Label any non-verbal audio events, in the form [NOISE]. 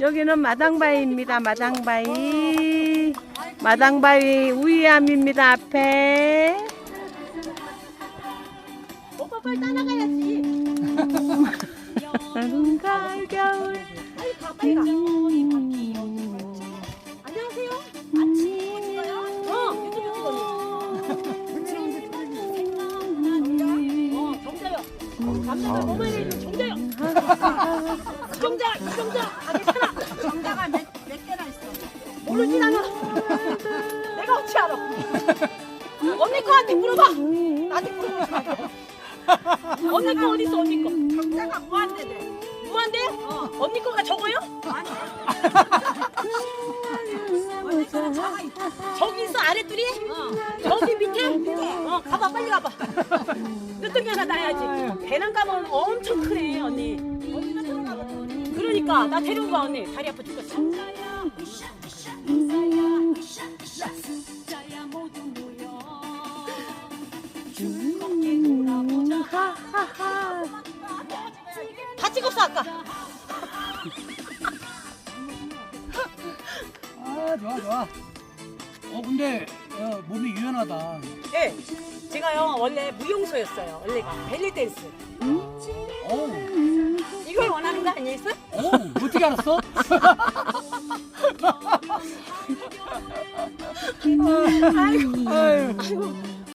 여기는 마당바위입니다. 마당바위. 마당바위 우이암입니다. 앞에. 오빠 빨리 따라가야지. [LAUGHS] 여름 가을 겨울. 빨리 가, 빨리 가. 남자가 뭐만 해도 정자요. 정자, 정자. 아, 괜찮아. 정자가 몇, 몇 개나 있어? 모르지 나는. 내가 어찌 알아? 언니 거한테 물어봐. 나한테 물어보지 말고. 언니 거 어디 있어? 언니 거. 정자가 무한대대. 무한대? 어. 언니 거가 적어요? 아니. 저기 있어 아랫줄이? 저기 밑에? 어 가봐 빨리 가봐 하나 놔야지 배낭 가면 엄청 크네 언니 그러니까 나 데려가 언니 다리 아파 죽겠어. 다 찍었어 아까 아 좋아 좋아. 어 근데 어, 몸이 유연하다. 예 제가요 원래 무용소였어요 원래가 벨리 댄스 어우 이걸 원하는 거 아니었어? 어우 어떻게 알았어? [LAUGHS] 아이고 아유 아이고